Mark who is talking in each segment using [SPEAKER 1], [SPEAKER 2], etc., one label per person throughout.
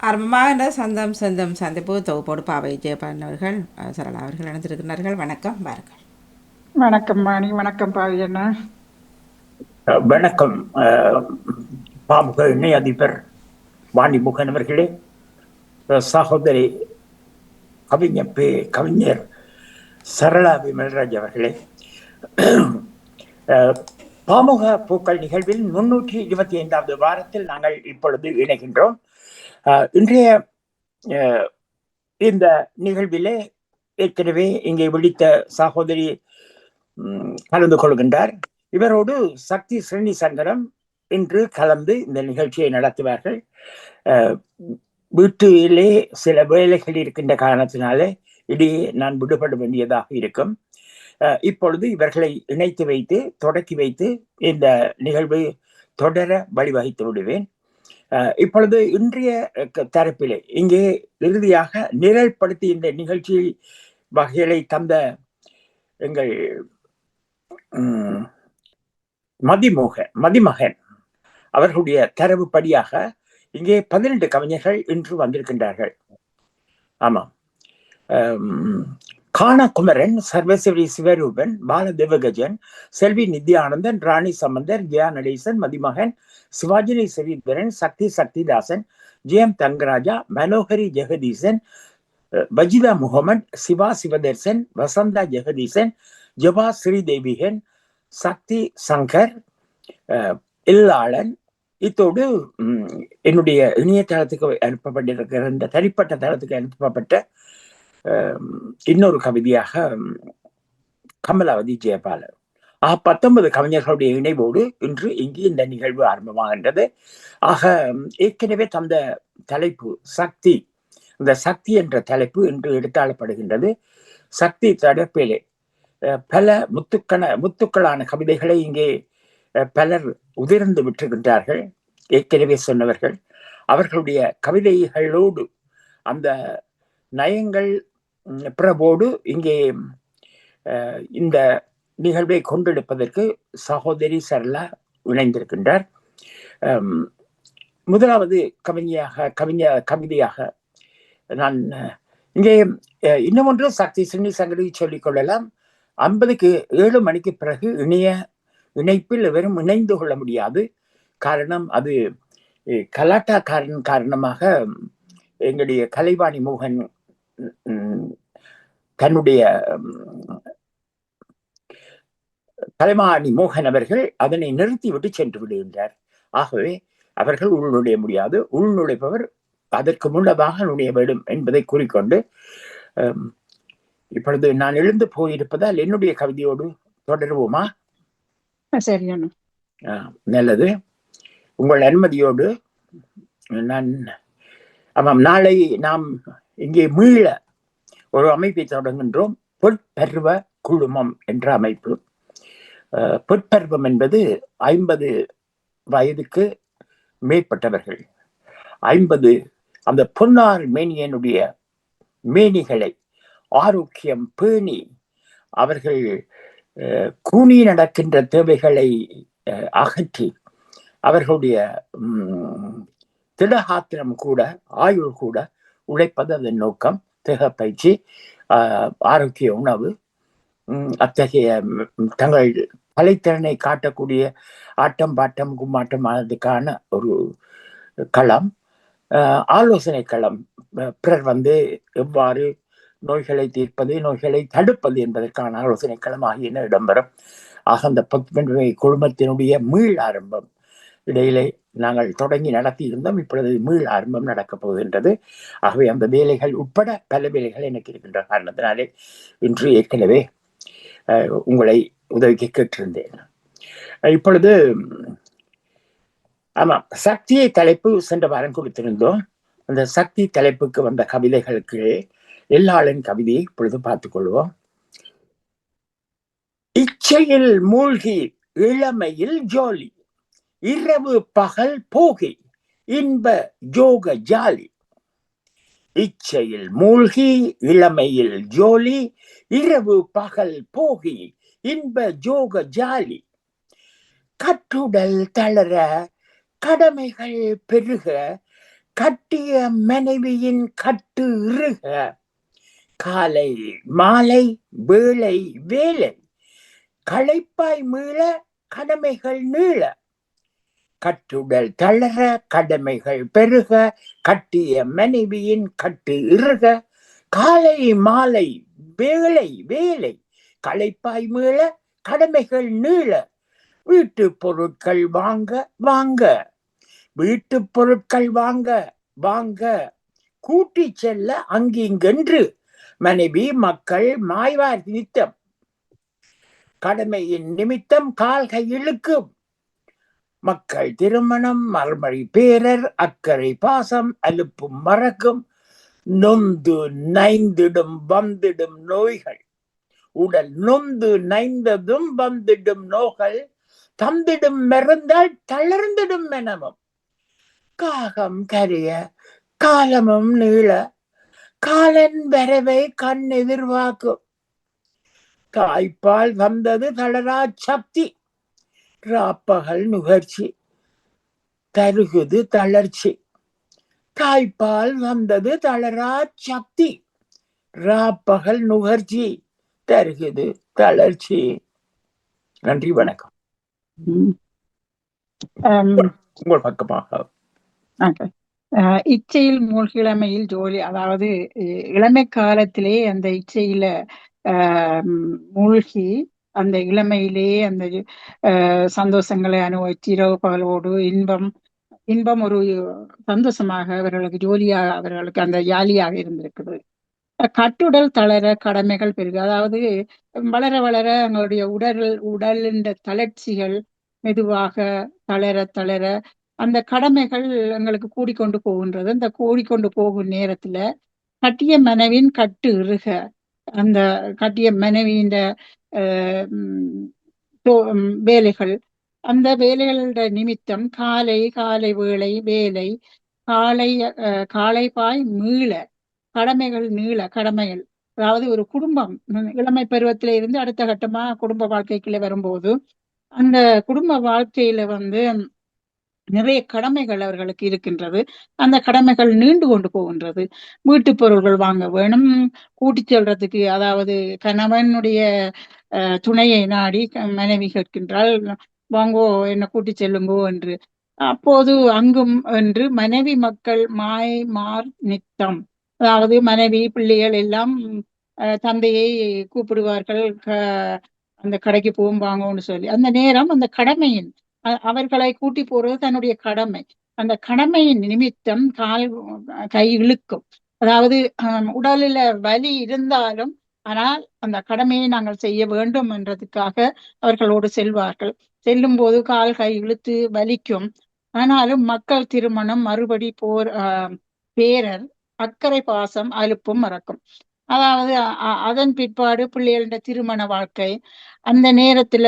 [SPEAKER 1] ஆரம்பமாக சந்தம் சொந்தம் சந்திப்பு தொகுப்போடு பாவை ஜெயபாலன் அவர்கள் சரளா அவர்கள் இணைந்திருக்கிறார்கள். வணக்கம் பாருங்கள்
[SPEAKER 2] வணக்கம் மாணி. வணக்கம் பாவியண்ணா
[SPEAKER 3] அஹ் வணக்கம். பாமுக இணை அதிபர் வாணிமுகன் அவர்களே சகோதரி கவிஞர் பே கவிஞர் சரளா விமல்ராஜ் அவர்களே. பாமுக பூக்கள் நிகழ்வில் முன்னூற்றி இருபத்தி ஐந்தாவது வாரத்தில் நாங்கள் இப்பொழுது இணைகின்றோம். இன்றைய அஹ், இந்த நிகழ்விலே ஏற்கனவே இங்கே விழித்த சகோதரி கலந்து கொள்கின்றார். இவரோடு சக்தி ஸ்ரீனி சங்கரம் இன்று கலந்து இந்த நிகழ்ச்சியை நடத்துவார்கள். வீட்டிலே சில வேலைகள் இருக்கின்ற காரணத்தினாலே இடையே நான் விடுபட வேண்டியதாக இருக்கும். அஹ், இப்பொழுது இவர்களை இணைத்து வைத்து தொடக்கி வைத்து இந்த நிகழ்வு தொடர வழிவகுத்து விடுவேன். இப்பொழுது இன்றைய தரப்பிலே இங்கே இறுதியாக நிரல்படுத்தி இந்த நிகழ்ச்சி வகைகளை தந்த எங்கள் மதிமோக மதிமகன் அவர்களுடைய தரவுப்படியாக இங்கே பதினெண்டு கவிஞர்கள் இன்று வந்திருக்கின்றார்கள். ஆமாம். காணகுமரன் சர்வசிவரி சிவரூபன் பாலதேவகஜன் செல்வி நித்யானந்தன் ராணி சம்பந்தர் ஜெயா நடேசன் மதிமகன் சிவாஜினி ஸ்ரீதரன் சக்தி சக்திதாசன் ஜெயம் தங்கராஜா மனோகரி ஜெகதீசன் பஜிதா முகமட் சிவா சிவதர்சன் வசந்தா ஜெகதீசன் ஜபா ஸ்ரீதேவிகன் சக்தி சங்கர் இல்லாளன். இத்தோடு என்னுடைய இணையதளத்துக்கு அனுப்பப்பட்டிருக்கிற இந்த தனிப்பட்ட தளத்துக்கு அனுப்பப்பட்ட இன்னொரு கவிதையாக கமலாவதி ஜெயபாலன். ஆக பத்தொன்பது கவிஞர்களுடைய இணைவோடு இன்று இங்கு இந்த நிகழ்வு ஆரம்பமாகின்றது. ஆக ஏற்கனவே தந்த தலைப்பு சக்தி இந்த சக்தி என்ற தலைப்பு இன்று எடுத்தாளப்படுகின்றது. சக்தி தடப்பிலே பல முத்துக்கண முத்துக்களான கவிதைகளை இங்கே பலர் உதிர்ந்து விட்டுகின்றார்கள் ஏற்கனவே சொன்னவர்கள் அவர்களுடைய கவிதைகளோடு அந்த நயங்கள் பிறவோடு பிரபோடு இங்கே இந்த நிகழ்வை கொண்டெடுப்பதற்கு சகோதரி சரளா இணைந்திருக்கின்றார். முதலாவது கவிஞையாக கவிஞ கவிதையாக நான் இங்கே அஹ், இன்னும் ஒன்று சக்தி சின்னி சங்கடி சொல்லிக் கொள்ளலாம். ஐம்பதுக்கு ஏழு மணிக்கு பிறகு இணைய இணைப்பில் வெறும் இணைந்து கொள்ள முடியாது. காரணம் அது கலாட்டாக்காரன் காரணமாக எங்களுடைய கலைவாணி மோகன் தன்னுடைய கலைவாணி மோகன் அவர்கள் அதனை நிறுத்திவிட்டு சென்று விடுகின்றார். ஆகவே அவர்கள் உள்நுழைய முடியாது. உள்நுழைப்பவர் அதற்கு முன்னதாக நுழைய வேண்டும் என்பதை கூறிக்கொண்டு இப்பொழுது நான் எழுந்து போயிருப்பதால் என்னுடைய கவிதையோடு தொடருவோமா?
[SPEAKER 2] சரி அண்ணா.
[SPEAKER 3] ஆ, நல்லது. உங்கள் அனுமதியோடு நான் ஆமாம் நாளை நாம் இங்கே மீள ஒரு அமைப்பை தொடங்குகின்றோம். பொற்பருவ குழுமம் என்ற அமைப்பு. அஹ், பொற்பருவம் என்பது ஐம்பது வயதுக்கு மேற்பட்டவர்கள். ஐம்பது அந்த பொன்னார் மேனியனுடைய மேனிகளை ஆரோக்கியம் பேணி அவர்கள் கூணி நடக்கின்ற தேவைகளை அகற்றி அவர்களுடைய திடகாத்திரம் கூட ஆயுள் கூட உழைப்பது அதன் நோக்கம் தேக பயிற்சி ஆரோக்கிய உணவு அத்தகைய தங்கள் கலைத்திறனை காட்டக்கூடிய ஆட்டம் பாட்டம் கும்மாட்டம் அதுக்கான ஒரு களம். ஆலோசனை களம். பிறர் வந்து எவ்வாறு நோய்களை தீர்ப்பது நோய்களை தடுப்பது என்பதற்கான ஆலோசனை களம் ஆகியன இடம்பெறும். ஆக அந்த பத்மன்மை குழுமத்தினுடைய மீள் ஆரம்பம் இடையிலே நாங்கள் தொடங்கி நடத்தி இருந்தோம். இப்பொழுது மீள் ஆரம்பம் நடக்கப் போகின்றது. ஆகவே அந்த வேலைகள் உட்பட பல வேலைகள் எனக்கு இருக்கின்ற காரணத்தினாலே இன்று ஏற்கனவே உங்களை உதவிக்கு கேட்டிருந்தேன். இப்பொழுது ஆமாம் சக்தியை தலைப்பு சென்ற வாரம் கொடுத்திருந்தோம் அந்த சக்தி தலைப்புக்கு வந்த கவிதைகளுக்கு எல்லாளின் கவிதையை இப்பொழுது பார்த்துக்கொள்வோம். இச்சையில் மூழ்கி இளமையில் ஜோலி இரவு பகல் போகி இன்ப ஜோக ஜாலி. இச்சையில் மூழ்கி இளமையில் ஜோலி இரவு பகல் போகி இன்ப ஜோக ஜாலி. கட்டுடல் தளர கடமைகள் பெருக கட்டிய மனைவியின் கட்டு இறுக. காலை மாலை வேளை வேலை களைப்பாய் மீள கடமைகள் நீள. கட்டுடல் தளர கடமைகள் பெருக கட்டிய மனைவியின் கட்டு இறுக. காலை மாலை வேலை வேலை களைப்பாய் மீள கடமைகள் நீள வீட்டு பொருட்கள் வாங்க வாங்க வீட்டு பொருட்கள் வாங்க வாங்க கூட்டி செல்ல அங்கிங்கென்று மனைவி மக்கள் மாய்வார் நித்தம். கடமையின் நிமித்தம் கால்கை இழுக்கும். மக்கள் திருமணம் மறுமொழி பேரர் அக்கறை பாசம் அலுப்பும் மறக்கும். நொந்து நைந்திடும் வந்திடும் நோய்கள். உடல் நொந்து நைந்ததும் வந்திடும் நோய்கள். தந்திடும் மறந்தால் தளர்ந்திடும் மெனமும். காகம் கரிய காலமும் நீள. காலன் வரவை கண் எதிர்வாக்கும். தாய்ப்பால் வந்தது தளரா சக்தி. ராப்பகல் நுகர்ச்சி. தருகுது தளர்ச்சி. தாய்ப்பால் வந்தது தளரா சக்தி. ராப்பகல் நுகர்ச்சி தருகுது தளர்ச்சி. நன்றி வணக்கம். உங்கள் பக்கமாக.
[SPEAKER 2] இச்சையில் மூழ்கிழமையில் ஜோலி அதாவது இளமை காலத்திலே அந்த இச்சையில மூழ்கி அந்த இளமையிலே அந்த சந்தோஷங்களை அனுபவிச்சு இரவு பகலோடு இன்பம் இன்பம் ஒரு சந்தோஷமாக அவர்களுக்கு ஜோலியாக அவர்களுக்கு அந்த ஜாலியாக இருந்திருக்குது. கட்டுடல் தளர கடமைகள் பெருகு அதாவது வளர வளர எங்களுடைய உடல் உடலின் தளர்ச்சிகள் மெதுவாக தளர தளர அந்த கடமைகள் எங்களுக்கு கூடிக்கொண்டு போகின்றது. அந்த கூடிக்கொண்டு போகும் நேரத்துல கட்டிய மனைவின் கட்டு இறுக அந்த கட்டிய மனைவியின் வேலைகள் அந்த வேலைகளோட நிமித்தம் காலை காலை வேலை வேலை காலை அஹ், காலை பாய் மீள கடமைகள் நீள கடமைகள். அதாவது ஒரு குடும்பம் இளமை பருவத்தில இருந்து அடுத்த கட்டமா குடும்ப வாழ்க்கைக்குள்ள வரும்போது அந்த குடும்ப வாழ்க்கையில வந்து நிறைய கடமைகள் அவர்களுக்கு இருக்கின்றது. அந்த கடமைகள் நீண்டு கொண்டு போகின்றது. வீட்டு பொருள்கள் வாங்க வேணும். கூட்டி செல்றதுக்கு அதாவது கணவனுடைய அஹ், துணையை நாடி க- மனைவி கேட்கின்றால் வாங்கோ என்னை கூட்டி செல்லுங்கோ என்று. அப்போது அங்கும் என்று மனைவி மக்கள் மாய் மார் நித்தம். அதாவது மனைவி பிள்ளைகள் எல்லாம் அஹ், தந்தையை கூப்பிடுவார்கள். அந்த கடைக்கு போகும் வாங்கோன்னு சொல்லி. அந்த நேரம் அந்த கடமையின் அவர்களை கூட்டி போறது தன்னுடைய கடமை. அந்த கடமையின் நிமித்தம் கால் கை இழுக்கும். அதாவது ஹம், உடலில வலி இருந்தாலும் ஆனால் அந்த கடமையை நாங்கள் செய்ய வேண்டும் என்றதுக்காக அவர்களோடு செல்வார்கள். செல்லும் போது கால் கை இழுத்து வலிக்கும். ஆனாலும் மக்கள் திருமணம் மறுபடி போர் பேரர் அக்கறை பாசம் அலுப்பும் மறக்கும். அதாவது அதன் பிற்பாடு பிள்ளைகளின் திருமண வாழ்க்கை அந்த நேரத்துல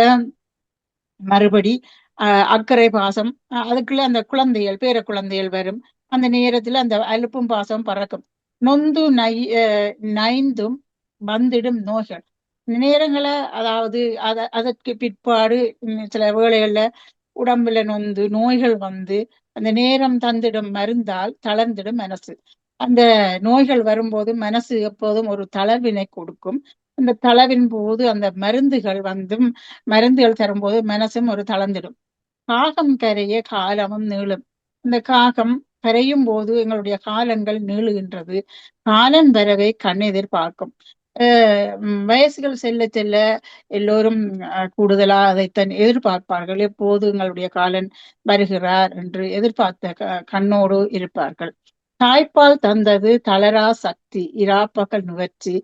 [SPEAKER 2] மறுபடி அஹ், அக்கறை பாசம் அஹ், அதுக்குள்ள அந்த குழந்தைகள் பேர குழந்தைகள் வரும். அந்த நேரத்துல அந்த அலுப்பும் பாசம் பறக்கும். நொந்து நை அஹ், நைந்தும் வந்திடும் நோய்கள். நேரங்களை அதாவது அத அதற்கு பிற்பாடு சில வேளைகள்ல உடம்புல நொந்து நோய்கள் வந்து அந்த நேரம் தந்திடும் மருந்தால் தளர்ந்திடும் மனசு. அந்த நோய்கள் வரும்போது மனசு எப்போதும் ஒரு தளர்வினை கொடுக்கும். அந்த தளவின் போது அந்த மருந்துகள் வந்தும் மருந்துகள் தரும்போது மனசும் ஒரு தளர்ந்திடும். காகம் கரைய காலமும் நீளும். இந்த காகம் கரையும் போது எங்களுடைய காலங்கள் நீளுகின்றது. காலன் வரவை கண் எதிர்பார்க்கும். வயசுகள் செல்ல செல்ல எல்லோரும் கூடுதலா அதைத்தான் எதிர்பார்ப்பார்கள். எப்போது எங்களுடைய காலன் வருகிறார் என்று எதிர்பார்த்த கண்ணோடு இருப்பார்கள். தாய்ப்பால் தந்தது தளரா சக்தி இராப்பகல் நுகர்ச்சி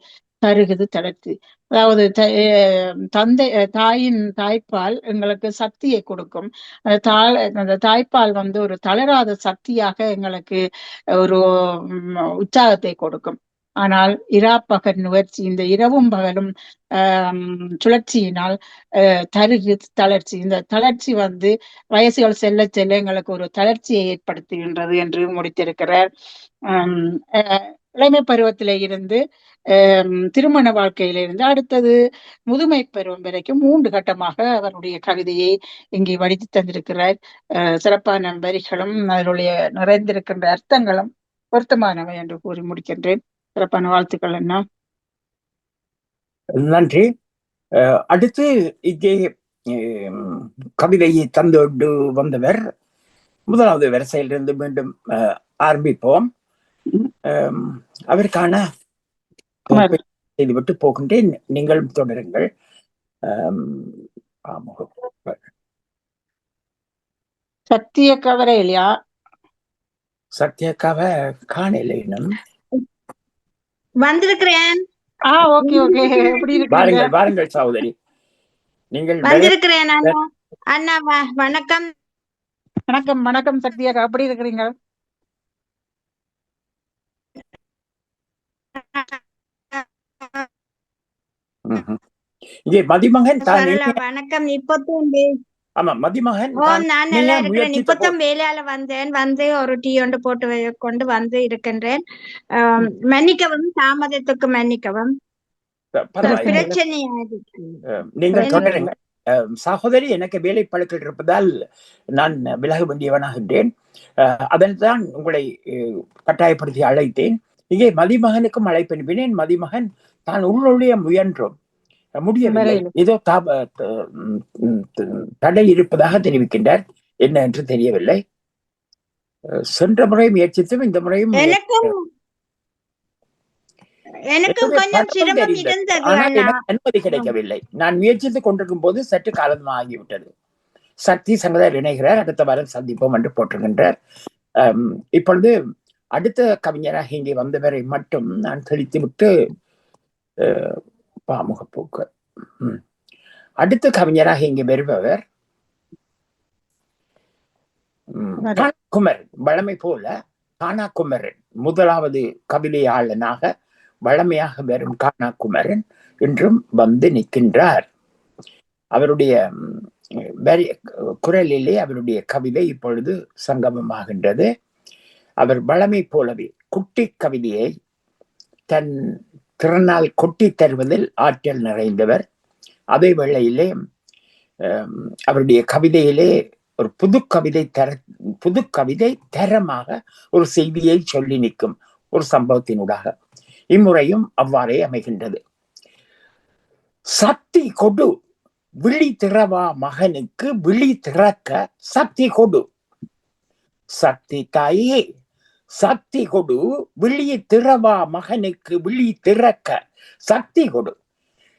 [SPEAKER 2] தருகுது தளர்த்தி அதாவது த- அஹ் தந்தை தாயின் தாய்ப்பால் எங்களுக்கு சக்தியை கொடுக்கும். அந்த தாய் அந்த தாய்ப்பால் வந்து ஒரு தளராத சக்தியாக எங்களுக்கு ஒரு உம், உற்சாகத்தை கொடுக்கும். ஆனால் இராப்பகல் நுகர்ச்சி இந்த இரவும் பகலும் ஆஹ் சுழற்சியினால் தருகு தளர்ச்சி. இந்த தளர்ச்சி வந்து வயசுகள் செல்ல செல்ல எங்களுக்கு ஒரு தளர்ச்சியை ஏற்படுத்துகின்றது என்று முடித்திருக்கிறார். இளமை பருவத்தில இருந்து திருமண வாழ்க்கையிலிருந்து அடுத்தது முதுமை பருவம் வரைக்கும் மூன்று கட்டமாக அவருடைய கவிதையை இங்கே வடித்து தந்திருக்கிறார். சிறப்பான வரிகளும் அதனுடைய நிறைந்திருக்கின்ற அர்த்தங்களும் பொருத்தமானவை என்று கூறி முடிக்கின்றேன். சிறப்பான வாழ்த்துக்கள் அண்ணா.
[SPEAKER 3] நன்றி. அடுத்து இங்கே கவிதையை தந்தோடு வந்தவர். முதலாவது வரிசையிலிருந்து மீண்டும் ஆரம்பிப்போம். அவருக்கான. செய்துவிட்டு போகின்றேன். நீங்களும் தொடருங்கள்.
[SPEAKER 2] சத்திய கவரை இல்லையா?
[SPEAKER 3] சத்யாக்காவ காணல இன்னும்
[SPEAKER 4] வந்திருக்கிறேன்.
[SPEAKER 2] ஆ ஓகே ஓகே. எப்படி
[SPEAKER 3] சகோதரி. நீங்கள் வர-
[SPEAKER 4] வந்திருக்கிறேன் அண்ணா. அண்ணா வ- வணக்கம்.
[SPEAKER 2] வணக்கம் வணக்கம் சத்யா எப்படி இருக்கிறீங்க.
[SPEAKER 3] இங்கே மதிமகன்
[SPEAKER 4] வணக்கம். இப்போத்தும்
[SPEAKER 3] ஆமா மதிமகன்
[SPEAKER 4] நான் நல்லா இருக்கிறேன். இப்போத்தும் வேலையால வந்தேன். வந்து ஒரு டீ ஒன்று போட்டு கொண்டு வந்து இருக்கின்றேன். மன்னிக்கவும் தாமதத்துக்கு மன்னிக்கவும்.
[SPEAKER 3] நீங்கள் தொடருங்க சகோதரி எனக்கு வேலை பழுக்கள் இருப்பதால் நான் விலக வேண்டியவனாகின்றேன் அதன்தான் உங்களை கட்டாயப்படுத்தி அழைத்தேன். இங்கே மதிமகனுக்கும் அழைப்பனுப்பினேன் மதிமகன் தான் உள்ளொழிய முயன்றோம். முடியவில்லை. ஏதோ தடை இருப்பதாக தெரிவிக்கின்றார். என்ன என்று தெரியவில்லை. சென்ற முறை முயற்சித்தும் இந்த முறையும் அனுமதி கிடைக்கவில்லை. நான் முயற்சித்துக் கொண்டிருக்கும் போது சற்று காலம் ஆகிவிட்டது. சக்தி சங்கதர் இணைகிறார். அடுத்த வாரம் சந்திப்போம் என்று போட்டிருக்கின்றார். இப்பொழுது அடுத்த கவிஞராக இங்கே வந்தவரை மட்டும் நான் தெளித்து விட்டு அஹ், பாமுகப்போக்கு ம். அடுத்த கவிஞராக இங்கே வருபவர் ம்,
[SPEAKER 2] வர.
[SPEAKER 3] காணாக்குமரன் வழமை போல காணாக்குமரன் முதலாவது கவிதையாளனாக வழமையாக வரும் காணாக்குமரன் இன்றும் வந்து நிற்கின்றார் அவருடைய குரலிலே அவருடைய கவிதை இப்பொழுது சங்கமமாகின்றது அவர் வழமை போலவே குட்டி கவிதையை தன் திறனால் கொட்டி தருவதில் ஆற்றல் நிறைந்தவர். அதே வேளையிலே அவருடைய கவிதையிலே ஒரு புது கவிதை தர புது கவிதை தரமாக ஒரு செய்தியை சொல்லி நிற்கும் ஒரு சம்பவத்தினூடாக இம்முறையும் அவ்வாறே அமைகின்றது. சக்தி கொடு விழி திறவா மகனுக்கு விழி திறக்க சக்தி கொடு. சக்தி தாயே சக்தி கொடு விழி திறவா மகனுக்கு விழி திறக்க. சக்தி கொடு.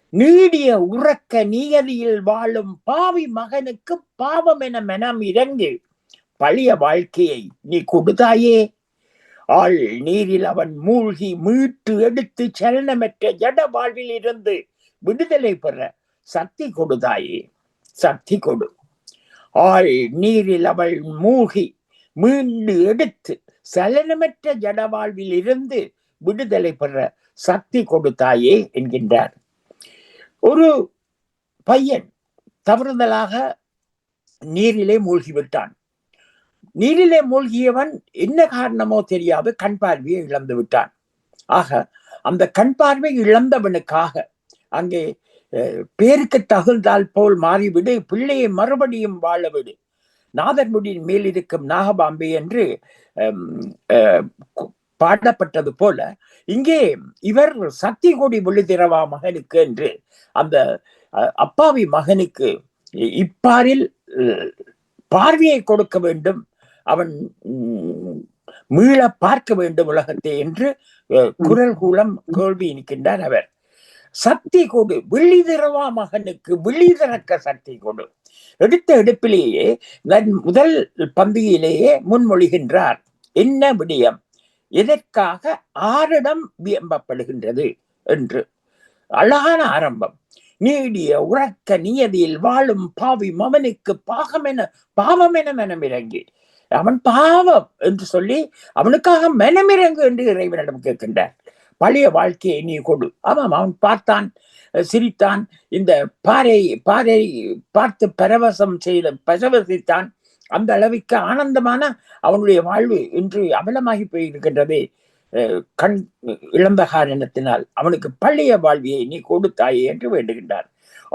[SPEAKER 3] நீடிய உறக்க நியதியில் வாழும் பாவி மகனுக்கு பாவம் என மனம் இறங்கு பழைய வாழ்க்கையை நீ கொடுதாயே ஆள் நீரில் அவன் மூழ்கி மீட்டு எடுத்து சலனமற்ற ஜட வாழ்வில் இருந்து விடுதலை பெற சக்தி கொடுதாயே சக்தி கொடு. ஆள் நீரில் அவள் மூழ்கி மீண்டு எடுத்து சலனமற்ற ஜடவாழ்வில் இருந்து விடுதலை பெற சக்தி கொடுத்தாயே என்கின்றார். ஒரு பையன் தவறுதலாக நீரிலே மூழ்கிவிட்டான். நீரிலே மூழ்கியவன் என்ன காரணமோ தெரியாது கண் பார்வையை இழந்து விட்டான். ஆக அந்த கண் பார்வை இழந்தவனுக்காக அங்கே பேருக்கு தகுந்தால் போல் மாறிவிடு பிள்ளையை மறுபடியும் வாழவிடு மேல் இருக்கும் நாகபாம்பே என்று பாடப்பட்டது போல இங்கே இவர் சக்தி கோடி விழுதிரவா மகனுக்கு என்று அந்த அப்பாவி மகனுக்கு இப்பாரில் பார்வையை கொடுக்க வேண்டும். அவன் உம், மீள பார்க்க வேண்டும் உலகத்தை என்று குரல் கூலம் கேள்வி இருக்கின்றார் அவர். சக்தி கொடு விழிதிரவா மகனுக்கு விழிதிறக்க சக்தி கொடு எடுத்த எடுப்பிலேயே தன் முதல் பந்தியிலேயே முன்மொழிகின்றார். என்ன விடயம்? எதற்காக ஆரிடம் வியம்பப்படுகின்றது என்று. அழகான ஆரம்பம். நீடிய உறக்க நியதியில் வாழும் பாவி மவனுக்கு பாகமென பாவமென மனமிறங்கி. அவன் பாவம் என்று சொல்லி அவனுக்காக மனமிறங்கு என்று இறைவனிடம் கேட்கின்றார். பழைய வாழ்க்கையை நீ கொடு. ஆமாம் அவன் பார்த்தான் சிரித்தான் இந்த பாறை பாறை பார்த்து பரவசம் செய்த பரவசித்தான். அந்த அளவுக்கு ஆனந்தமான அவனுடைய வாழ்வு இன்று அமலமாகி போயிருக்கின்றதே அஹ், கண் இழந்த காரணத்தினால் அவனுக்கு பழைய வாழ்வியை நீ கொடுத்தாயே என்று வேண்டுகின்றார்.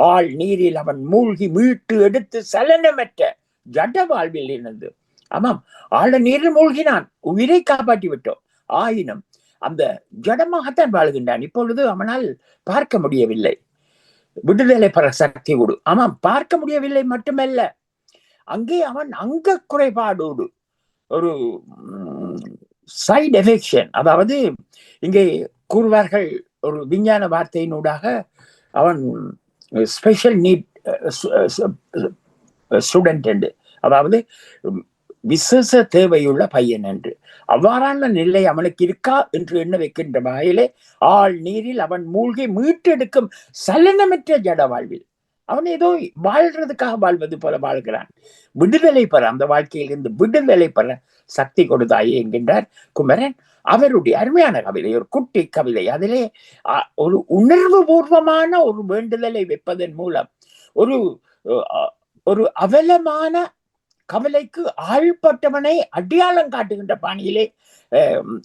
[SPEAKER 3] ஆள் நீரில் அவன் மூழ்கி மீட்டு எடுத்து சலனமற்ற ஜட வாழ்வில் இருந்து. ஆமாம் ஆழ நீரில் மூழ்கினான் உயிரை காப்பாற்றி விட்டோம். ஆயினும் அந்த ஜடமாகத்தான் வாழ்கின்றான். இப்பொழுது அவனால் பார்க்க முடியவில்லை. விடுதலை பெற சக்தி கொடு. அவன் பார்க்க முடியவில்லை மட்டுமல்ல. அங்கே அவன் அங்க குறைபாடோடு ஒரு சைடு எஃபெக்ஷன் அதாவது இங்கே கூறுவார்கள் ஒரு விஞ்ஞான வார்த்தையினூடாக அவன் ஸ்பெஷல் நீட் ஸ்டூடெண்ட் என்று. அதாவது விசேஷ தேவையுள்ள பையன் என்று. அவ்வாறான நிலை அவனுக்கு இருக்கா என்று எண்ண வைக்கின்ற வகையிலே ஆள் நீரில் அவன் மூழ்கி மீட்டெடுக்கும் சலனமற்ற ஜட வாழ்வில். அவன் ஏதோ வாழ்றதுக்காக வாழ்வது போல வாழ்கிறான். விடுதலை பெற அந்த வாழ்க்கையிலிருந்து விடுதலை பெற சக்தி கொடுத்தாயே என்கின்றார் குமரன். அவருடைய அருமையான கவிதை ஒரு குட்டி கவிதை. அதிலே ஒரு உணர்வு பூர்வமான ஒரு வேண்டுதலை வைப்பதன் மூலம் ஒரு ஒரு அவலமான கவலைக்கு ஆழ்பட்டவனை அடையாளம் காட்டுகின்ற பாணியிலே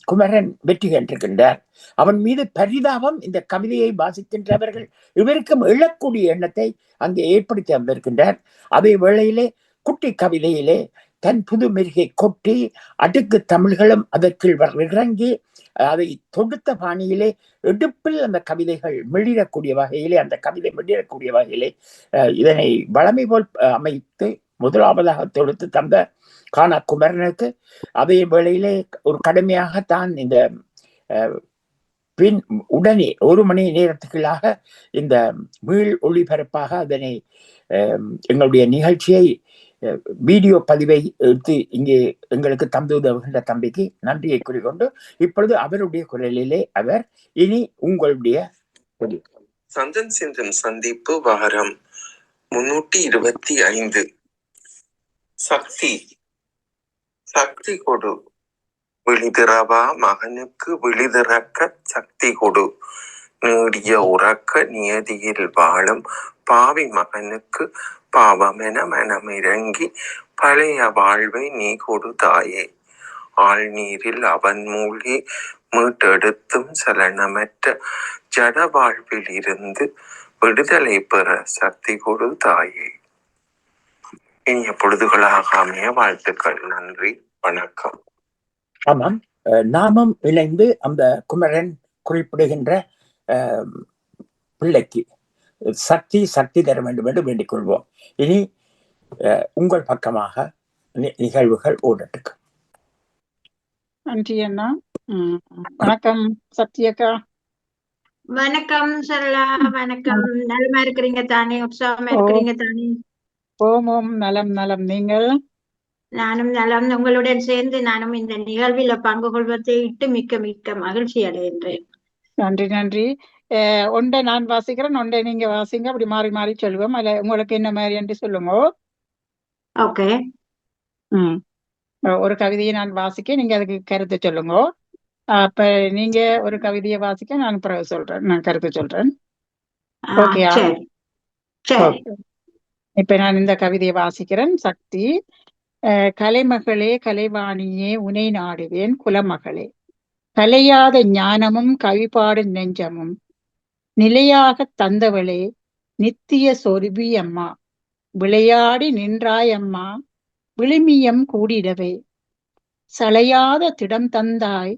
[SPEAKER 3] குமரன் வெற்றி கண்டிருக்கின்றார் அவன் மீது பரிதாபம் இந்த கவிதையை வாசிக்கின்றவர்கள் இவருக்கும் எழக்கூடிய எண்ணத்தை அங்கே ஏற்படுத்தி வந்திருக்கின்றார் அதே வேளையிலே குட்டி கவிதையிலே தன் புது மெருகை கொட்டி அடுக்கு தமிழ்களும் அதற்குள் இறங்கி அதை தொடுத்த பாணியிலே எடுப்பில் அந்த கவிதைகள் மிளிரக்கூடிய வகையிலே அந்த கவிதை மிளிரக்கூடிய வகையிலே இதனை வளமை போல் அமைத்து முதலாவதாக தொடுத்து தந்த கானா குமரனுக்கு அதே வேளையிலே ஒரு கடுமையாக தான் இந்த அஹ், பின் உடனே ஒரு மணி நேரத்துக்குள்ளாக இந்த மீள் ஒளிபரப்பாக அதனை அஹ், எங்களுடைய நிகழ்ச்சியை வீடியோ பதிவை எடுத்து இங்கே எங்களுக்கு தந்து உதவுகின்ற தம்பிக்கு நன்றியை கூறிக்கொண்டு இப்பொழுது அவருடைய குரலிலே அவர் இனி உங்களுடைய
[SPEAKER 5] சந்தன் சிந்தன் சந்திப்பு வாரம் முன்னூற்றி இருபத்தி ஐந்து. சக்தி. சக்தி கொடு. விழிதிறவா மகனுக்கு விழிதிறக்க சக்தி கொடு. நீடிய உறக்க நியதியில் வாழும் பாவி மகனுக்கு பாவமென மனமிறங்கி பழைய வாழ்வை நீ கொடு தாயே. ஆழ்நீரில் அவன் மூழ்கி மீட்டெடுத்தும் சலனமற்ற ஜட வாழ்வில் இருந்து விடுதலை பெற சக்தி கொடு தாயே. இனிய பொழுதுகளாக அமைய வாழ்த்துக்கள். நன்றி வணக்கம்.
[SPEAKER 3] ஆமாம். நாமும் இணைந்து அந்த குமரன் குறிப்பிடுகின்ற பிள்ளைக்கு சக்தி சக்தி தர வேண்டும் என்று வேண்டிக் கொள்வோம். இனி அஹ், உங்கள் பக்கமாக நிகழ்வுகள் ஓடட்டுக்கு.
[SPEAKER 2] நன்றி அண்ணா. வணக்கம் சத்யக்கா.
[SPEAKER 4] வணக்கம் சரளா. வணக்கம். நலமா இருக்கிறீங்க தானே? உற்சாகமா இருக்கிறீங்க தானே?
[SPEAKER 2] ஓம் ஓம் நலம் நலம். நீங்கள்?
[SPEAKER 4] நானும் நலம். உங்களுடன் சேர்ந்து நானும் இந்த நிகழ்வில் பங்கு கொள்வதை இட்டு மிக்க மிக்க மகிழ்ச்சி அடைகின்றேன்.
[SPEAKER 2] நன்றி நன்றி. ஒன்றை நான் வாசிக்கிறேன் ஒன்றை நீங்க வாசிங்க. அப்படி மாறி மாறி சொல்லுவோம் அல்ல உங்களுக்கு என்ன மாதிரி என்று சொல்லுங்க
[SPEAKER 4] ஓகே.
[SPEAKER 2] ம். ஒரு கவிதையை நான் வாசிக்க நீங்க அதுக்கு கருத்து சொல்லுங்க. அப்ப நீங்க ஒரு கவிதையை வாசிக்க நான் பிறகு சொல்றேன். நான் கருத்து சொல்றேன். ஓகேயா? இப்ப நான் இந்த கவிதையை வாசிக்கிறேன். சக்தி அஹ், கலைமகளே கலைவாணியே உனை நாடுவேன் குலமகளே. கலையாத ஞானமும் கவிபாடு நெஞ்சமும் நிலையாகத் தந்தவளே நித்திய சொருபி அம்மா. விளையாடி நின்றாய் அம்மா விழுமியம் கூடிடவே. சளையாத திடம் தந்தாய்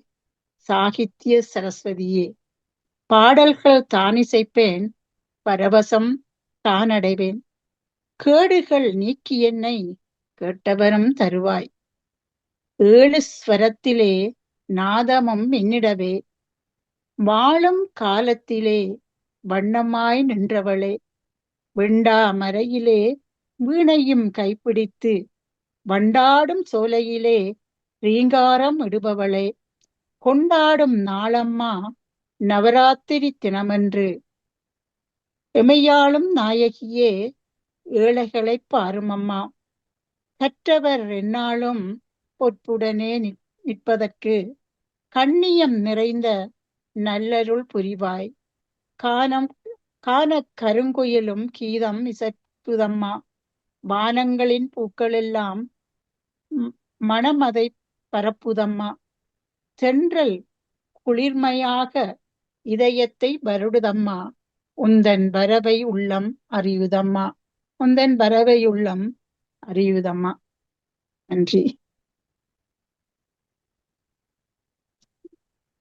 [SPEAKER 2] சாகித்ய சரஸ்வதியே. பாடல்கள் தானிசைப்பேன் பரவசம் தானடைவேன். கேடுகள் நீக்கி என்னை கேட்டவரும் தருவாய். ஏழு ஸ்வரத்திலே நாதமும் என்னிடவே. வாழும் காலத்திலே வண்ணமாய் நின்றவளே. வெண்டாமரையிலே வீணையும் கைப்பிடித்து வண்டாடும் சோலையிலே ரீங்காரம் இடுபவளே. கொண்டாடும் நாளம்மா நவராத்திரி தினமன்று. எமையாளும் நாயகியே ஏழைகளைப் பாருமம்மா கற்றவர் என்னாலும் பொற்புடனே நிற்பதற்கு கண்ணியம் நிறைந்த நல்லருள் புரிவாய். கானம் காண கருங்குயிலும் கீதம் இசைப்புதம்மா வானங்களின் பூக்களெல்லாம் ம், பரப்புதம்மா. சென்றல் குளிர்மையாக இதயத்தை வருடுதம்மா. உந்தன் வரவை உள்ளம் அறியுதம்மா. உந்தன் வரவை உள்ளம் அறியுதம்மா. நன்றி.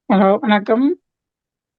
[SPEAKER 2] ஹலோ வணக்கம்.